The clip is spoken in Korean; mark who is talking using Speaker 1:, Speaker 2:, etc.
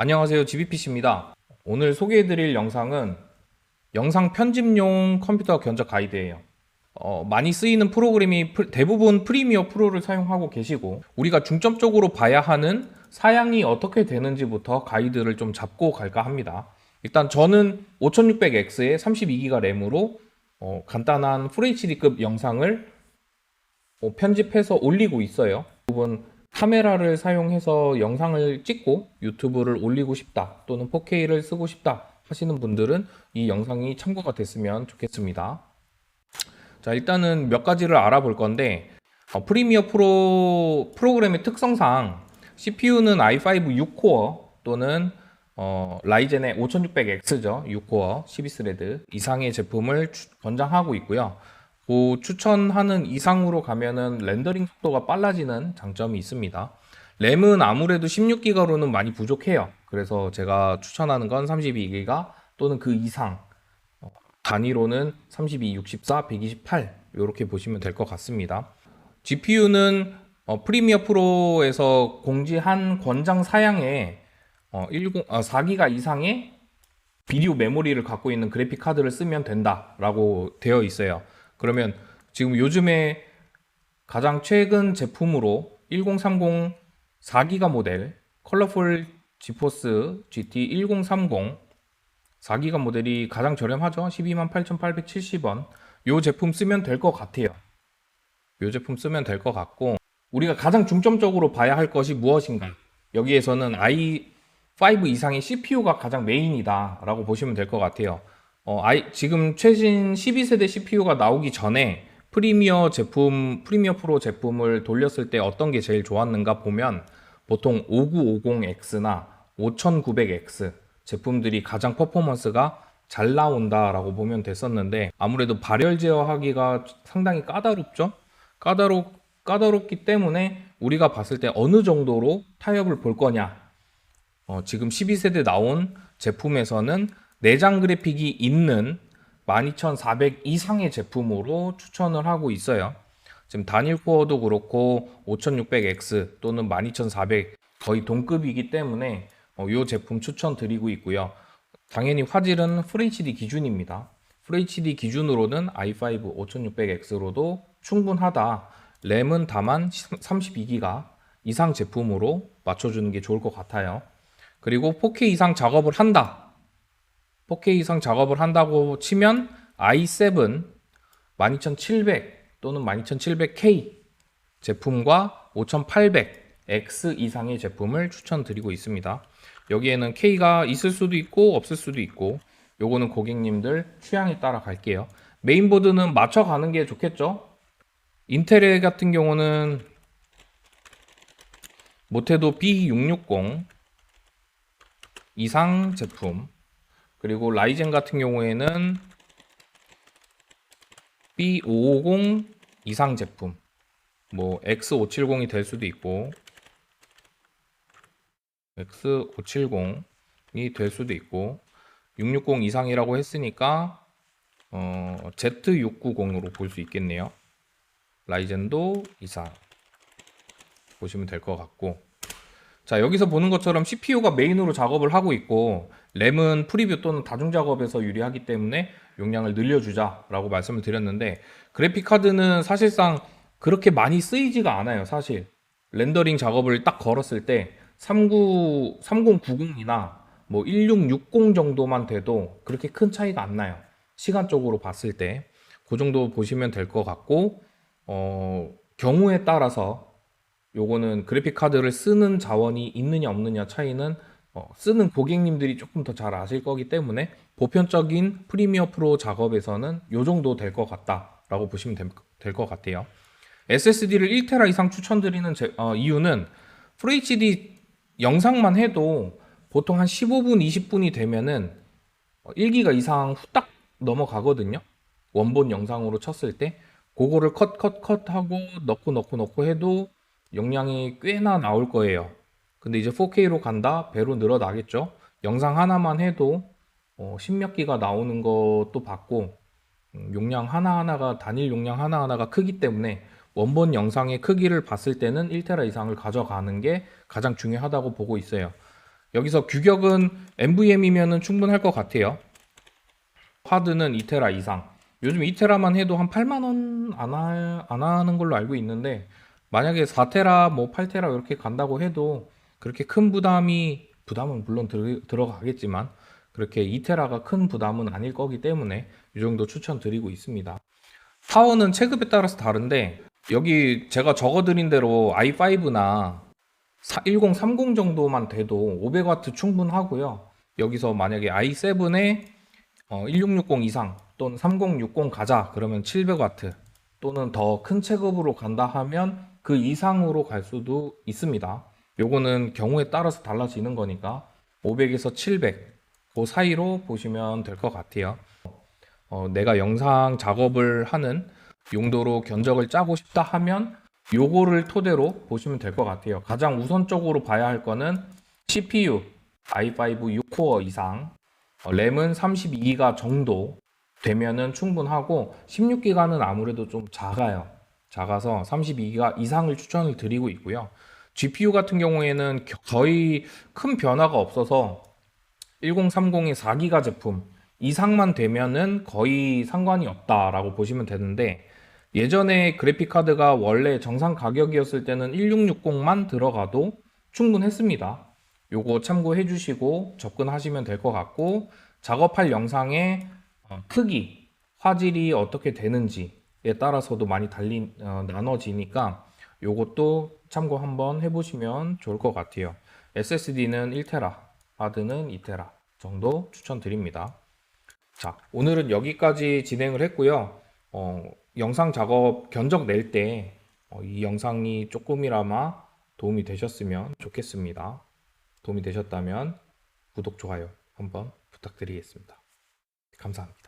Speaker 1: 안녕하세요. GBPC입니다. 오늘 소개해드릴 영상은 영상 편집용 컴퓨터 견적 가이드예요. 어, 많이 쓰이는 프로그램이 프리- 대부분 프리미어 프로를 사용하고 계시고 우리가 중점적으로 봐야 하는 사양이 어떻게 되는지부터 가이드를 좀 잡고 갈까 합니다. 일단 저는 5600X에 32기가 램으로 어, 간단한 FHD급 영상을 어, 편집해서 올리고 있어요. 대부분 카메라를 사용해서 영상을 찍고 유튜브를 올리고 싶다 또는 4K를 쓰고 싶다 하시는 분들은 이 영상이 참고가 됐으면 좋겠습니다. 자, 일단은 몇 가지를 알아볼 건데 어, 프리미어 프로 프로그램의 특성상 CPU는 i5 6코어 또는 어, 라이젠의 5600X죠. 6코어 12스레드 이상의 제품을 추- 권장하고 있고요. 그 추천하는 이상으로 가면은 렌더링 속도가 빨라지는 장점이 있습니다. 램은 아무래도 16기가로는 많이 부족해요. 그래서 제가 추천하는 건 32기가 또는 그 이상 어, 단위로는 32, 64, 128 이렇게 보시면 될 것 같습니다. GPU는 어, 프리미어 프로에서 공지한 권장 사양에 어, 10, 아, 4기가 이상의 비디오 메모리를 갖고 있는 그래픽 카드를 쓰면 된다라고 되어 있어요. 그러면 지금 요즘에 가장 최근 제품으로 1030 4기가 모델 컬러풀 지포스 GT 1030 4기가 모델이 가장 저렴하죠. 128,870원. 요 제품 쓰면 될 것 같아요. 요 제품 쓰면 될 것 같고 우리가 가장 중점적으로 봐야 할 것이 무엇인가? 여기에서는 i5 이상의 CPU가 가장 메인이다라고 보시면 될 것 같아요. 어, i, 지금 최신 12세대 CPU가 나오기 전에 프리미어 제품, 프리미어 프로 제품을 돌렸을 때 어떤 게 제일 좋았는가 보면 보통 5950X나 5900X 제품들이 가장 퍼포먼스가 잘 나온다라고 보면 됐었는데 아무래도 발열 제어하기가 상당히 까다롭죠. 까다롭 까다롭기 때문에 우리가 봤을 때 어느 정도로 타협을 볼 거냐. 어, 지금 12세대 나온 제품에서는 내장 그래픽이 있는 12400 이상의 제품으로 추천을 하고 있어요. 지금 단일 코어도 그렇고 5600X 또는 12400 거의 동급이기 때문에 어, 이 제품 추천드리고 있고요. 당연히 화질은 FHD 기준입니다. FHD 기준으로는 i5 5600X로도 충분하다. 램은 다만 32기가 이상 제품으로 맞춰주는 게 좋을 것 같아요. 그리고 4K 이상 작업을 한다. 4K 이상 작업을 한다고 치면 i7 12700 또는 12700K 제품과 5800X 이상의 제품을 추천드리고 있습니다. 여기에는 K가 있을 수도 있고 없을 수도 있고 요거는 고객님들 취향에 따라 갈게요. 메인보드는 맞춰가는 게 좋겠죠? 인텔 같은 경우는 못해도 B660 이상 제품 그리고 라이젠 같은 경우에는 B550 이상 제품 뭐 X570이 될 수도 있고 X570이 될 수도 있고 660 이상이라고 했으니까 어, Z690으로 볼 수 있겠네요. 라이젠도 이상 보시면 될 것 같고 자 여기서 보는 것처럼 CPU가 메인으로 작업을 하고 있고 램은 프리뷰 또는 다중 작업에서 유리하기 때문에 용량을 늘려주자 라고 말씀을 드렸는데 그래픽 카드는 사실상 그렇게 많이 쓰이지가 않아요 사실. 렌더링 작업을 딱 걸었을 때 39, 3090이나 뭐 1660 정도만 돼도 그렇게 큰 차이가 안 나요 시간적으로 봤을 때. 그 정도 보시면 될 것 같고 어, 경우에 따라서 요거는 그래픽 카드를 쓰는 자원이 있느냐 없느냐 차이는 어, 쓰는 고객님들이 조금 더 잘 아실 거기 때문에 보편적인 프리미어 프로 작업에서는 요 정도 될 것 같다라고 보시면 될 것 같아요. SSD를 1테라 이상 추천드리는 제- 어, 이유는 FHD 영상만 해도 보통 한 15분, 20분이 되면은 1기가 이상 후딱 넘어가거든요. 원본 영상으로 쳤을 때 그거를 컷, 컷, 컷 하고 넣고 넣고 넣고 해도 용량이 꽤나 나올 거예요. 근데 이제 4K로 간다? 배로 늘어나겠죠? 영상 하나만 해도 어, 10몇 기가 나오는 것도 봤고 음, 용량 하나하나가 단일 용량 하나하나가 크기 때문에 원본 영상의 크기를 봤을 때는 1테라 이상을 가져가는 게 가장 중요하다고 보고 있어요. 여기서 규격은 NVM이면 충분할 것 같아요. 하드는 2테라 이상. 요즘 2테라만 해도 한 8만 원안 안 하는 걸로 알고 있는데 만약에 4테라 뭐 8테라 이렇게 간다고 해도 그렇게 큰 부담이 부담은 물론 들, 들어가겠지만 그렇게 2테라가 큰 부담은 아닐 거기 때문에 이 정도 추천드리고 있습니다. 파워는 체급에 따라서 다른데 여기 제가 적어드린 대로 i5나 1030 정도만 돼도 500W 충분하고요. 여기서 만약에 i7에 1660 이상 또는 3060 가자 그러면 700W 또는 더 큰 체급으로 간다 하면 그 이상으로 갈 수도 있습니다. 요거는 경우에 따라서 달라지는 거니까 500에서 700, 그 사이로 보시면 될 것 같아요. 어, 내가 영상 작업을 하는 용도로 견적을 짜고 싶다 하면 요거를 토대로 보시면 될 것 같아요. 가장 우선적으로 봐야 할 거는 CPU i5 6코어 이상, 어, 램은 32기가 정도 되면은 충분하고 16기가는 아무래도 좀 작아요. 작아서 32기가 이상을 추천을 드리고 있고요. GPU 같은 경우에는 겨- 거의 큰 변화가 없어서 1030의 4기가 제품 이상만 되면은 거의 상관이 없다라고 보시면 되는데 예전에 그래픽 카드가 원래 정상 가격이었을 때는 1660만 들어가도 충분했습니다. 요거 참고해 주시고 접근하시면 될 것 같고 작업할 영상의 어, 크기, 화질이 어떻게 되는지에 따라서도 많이 달리 어, 나눠지니까 요것도 참고 한번 해보시면 좋을 것 같아요. SSD는 1테라, 하드는 2테라 정도 추천드립니다. 자, 오늘은 여기까지 진행을 했고요. 어, 영상 작업 견적 낼 때이 영상이 조금이나마 도움이 되셨으면 좋겠습니다. 도움이 되셨다면 구독, 좋아요 한번 부탁드리겠습니다. 감사합니다.